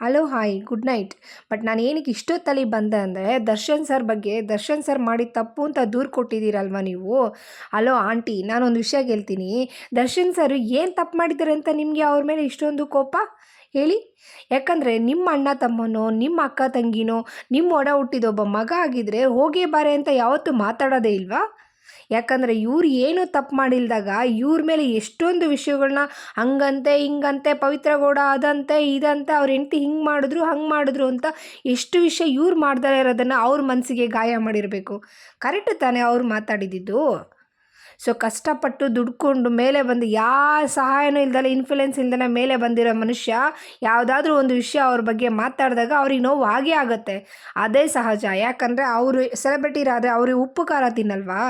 Hello, hi, good night. But ನಾನು ಏನಕ್ಕೆ ಇಷ್ಟೊತ್ತಲ್ಲಿ ಬಂದೆ ಅಂದರೆ, ದರ್ಶನ್ ಸರ್ ಬಗ್ಗೆ, ದರ್ಶನ್ ಸರ್ ಮಾಡಿದ ತಪ್ಪು ಅಂತ ದೂರು ಕೊಟ್ಟಿದ್ದೀರಲ್ವ ನೀವು? ಹಲೋ, ಆಂಟಿ, ನಾನೊಂದು ವಿಷಯ ಹೇಳ್ತೀನಿ. ದರ್ಶನ್ ಸರ್ ಏನು ತಪ್ಪು ಮಾಡಿದ್ದಾರೆ ಅಂತ ನಿಮಗೆ ಅವ್ರ ಮೇಲೆ ಇಷ್ಟೊಂದು ಕೋಪ? ಹೇಳಿ. ಯಾಕಂದರೆ ನಿಮ್ಮ ಅಣ್ಣ ತಮ್ಮನೋ, ನಿಮ್ಮ ಅಕ್ಕ ತಂಗಿನೋ, ನಿಮ್ಮ ಒಡ ಹುಟ್ಟಿದೊಬ್ಬ ಮಗ ಆಗಿದ್ದರೆ ಹೋಗೇ ಬಾರೆ ಅಂತ ಯಾವತ್ತೂ ಮಾತಾಡೋದೇ ಇಲ್ವಾ? ಯಾಕಂದರೆ ಇವ್ರು ಏನೂ ತಪ್ಪು ಮಾಡಿಲ್ದಾಗ ಇವ್ರ ಮೇಲೆ ಎಷ್ಟೊಂದು ವಿಷಯಗಳನ್ನ ಹಂಗಂತೆ, ಹಿಂಗಂತೆ, ಪವಿತ್ರ ಗೌಡ ಅದಂತೆ, ಇದಂತೆ ಅವ್ರ ಹೆಂಡ್ತಿ ಹಿಂಗೆ ಮಾಡಿದ್ರು, ಹಂಗೆ ಮಾಡಿದ್ರು ಅಂತ ಎಷ್ಟು ವಿಷಯ ಇವ್ರು ಮಾಡ್ದಲೇ ಇರೋದನ್ನು ಅವ್ರ ಮನಸ್ಸಿಗೆ ಗಾಯ ಮಾಡಿರಬೇಕು. ಕರೆಕ್ಟ್ ತಾನೇ ಅವ್ರು ಮಾತಾಡಿದ್ದು ಸೊ, ಕಷ್ಟಪಟ್ಟು ದುಡ್ಕೊಂಡು ಮೇಲೆ ಬಂದು ಯಾವ ಸಹಾಯನೂ ಇಲ್ದಲೆ ಇನ್ಫ್ಲುಯೆನ್ಸ್ ಇಲ್ದಲೆ ಮೇಲೆ ಬಂದಿರೋ ಮನುಷ್ಯ ಯಾವುದಾದ್ರೂ ಒಂದು ವಿಷಯ ಅವ್ರ ಬಗ್ಗೆ ಮಾತಾಡಿದಾಗ ಅವ್ರಿಗೆ ನೋವು ಆಗೇ ಆಗುತ್ತೆ. ಅದೇ ಸಹಜ. ಯಾಕಂದರೆ ಅವರು ಸೆಲೆಬ್ರಿಟಿರಾದರೆ ಅವ್ರಿಗೆ ಉಪ್ಪು ಖಾರ ತಿನ್ನಲ್ವಾ?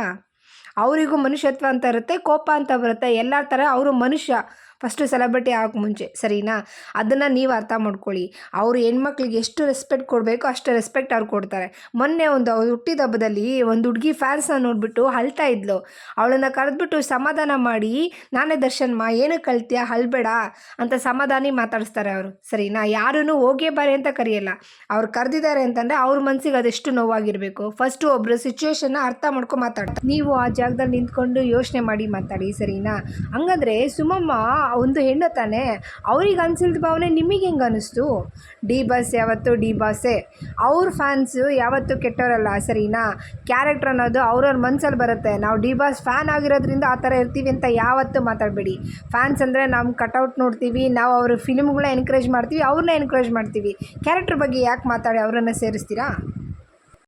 ಅವರಿಗೂ ಮನುಷ್ಯತ್ವ ಅಂತ ಇರುತ್ತೆ ಕೋಪ ಅಂತ ಬರುತ್ತೆ. ಎಲ್ಲ ಥರ ಅವರು ಮನುಷ್ಯ. ಫಸ್ಟು ಸೆಲೆಬ್ರಿಟಿ ಆಗೋಕ್ಕೆ ಮುಂಚೆ, ಸರಿನಾ? ಅದನ್ನು ನೀವು ಅರ್ಥ ಮಾಡ್ಕೊಳ್ಳಿ. ಅವರು ಹೆಣ್ಮಕ್ಳಿಗೆ ಎಷ್ಟು ರೆಸ್ಪೆಕ್ಟ್ ಕೊಡಬೇಕು ಅಷ್ಟು ರೆಸ್ಪೆಕ್ಟ್ ಅವ್ರು ಕೊಡ್ತಾರೆ. ಮೊನ್ನೆ ಒಂದು ಅವ್ರು ಹುಟ್ಟಿದ ಹಬ್ಬದಲ್ಲಿ ಒಂದು ಹುಡುಗಿ ಫ್ಯಾನ್ಸ್ನ ನೋಡಿಬಿಟ್ಟು ಅಳ್ತಾ ಇದ್ಲು. ಅವಳನ್ನು ಕರೆದ್ಬಿಟ್ಟು ಸಮಾಧಾನ ಮಾಡಿ, ನಾನೇ ದರ್ಶನ್ ಮಾ ಏನಕ್ಕೆ ಕಲ್ತೀಯ? ಅಳ್ಬೇಡ ಅಂತ ಸಮಾಧಾನಿ ಮಾತಾಡಿಸ್ತಾರೆ ಅವರು. ಸರಿನಾ? ಯಾರೂ ಹೋಗೇ ಬಾರೆ ಅಂತ ಕರೆಯಲ್ಲ. ಅವ್ರು ಕರೆದಿದ್ದಾರೆ ಅಂತಂದರೆ ಅವ್ರ ಮನಸ್ಸಿಗೆ ಅದೆಷ್ಟು ನೋವಾಗಿರಬೇಕು? ಫಸ್ಟು ಒಬ್ಬರು ಸಿಚುವೇಶನ್ನ ಅರ್ಥ ಮಾಡ್ಕೊಂಡು ಮಾತಾಡ್ತಾರೆ. ನೀವು ಆ ಜಾಗದಲ್ಲಿ ನಿಂತ್ಕೊಂಡು ಯೋಚನೆ ಮಾಡಿ ಮಾತಾಡಿ, ಸರಿನಾ? ಹಂಗಂದ್ರೆ ಸುಮಮ್ಮ ಒಂದು ಹೆಣ್ಣು ತಾನೇ, ಅವ್ರಿಗೆ ಅನ್ಸಿಲ್ದ ಭಾವನೆ ನಿಮಗೆ ಹೆಂಗೆ ಅನ್ನಿಸ್ತು ಡಿ ಬಾಸ್, ಯಾವತ್ತು ಡಿ ಬಾಸೇ. ಅವ್ರ ಫ್ಯಾನ್ಸು ಯಾವತ್ತೂ ಕೆಟ್ಟವರಲ್ಲ, ಸರಿನಾ? ಕ್ಯಾರೆಕ್ಟರ್ ಅನ್ನೋದು ಅವ್ರವ್ರ ಮನಸ್ಸಲ್ಲಿ ಬರುತ್ತೆ. ನಾವು ಡಿ ಬಾಸ್ ಫ್ಯಾನ್ ಆಗಿರೋದ್ರಿಂದ ಆ ಥರ ಇರ್ತೀವಿ ಅಂತ ಯಾವತ್ತೂ ಮಾತಾಡಬೇಡಿ. ಫ್ಯಾನ್ಸ್ ಅಂದರೆ ನಮ್ಮ ಕಟೌಟ್ ನೋಡ್ತೀವಿ, ನಾವು ಅವ್ರ ಫಿಲ್ಮ್ಗಳನ್ನ ಎನ್ಕರೇಜ್ ಮಾಡ್ತೀವಿ, ಅವ್ರನ್ನ ಎನ್ಕರೇಜ್ ಮಾಡ್ತೀವಿ. ಕ್ಯಾರೆಕ್ಟರ್ ಬಗ್ಗೆ ಯಾಕೆ ಮಾತಾಡಿ ಅವರನ್ನು ಸೇರಿಸ್ತೀರಾ?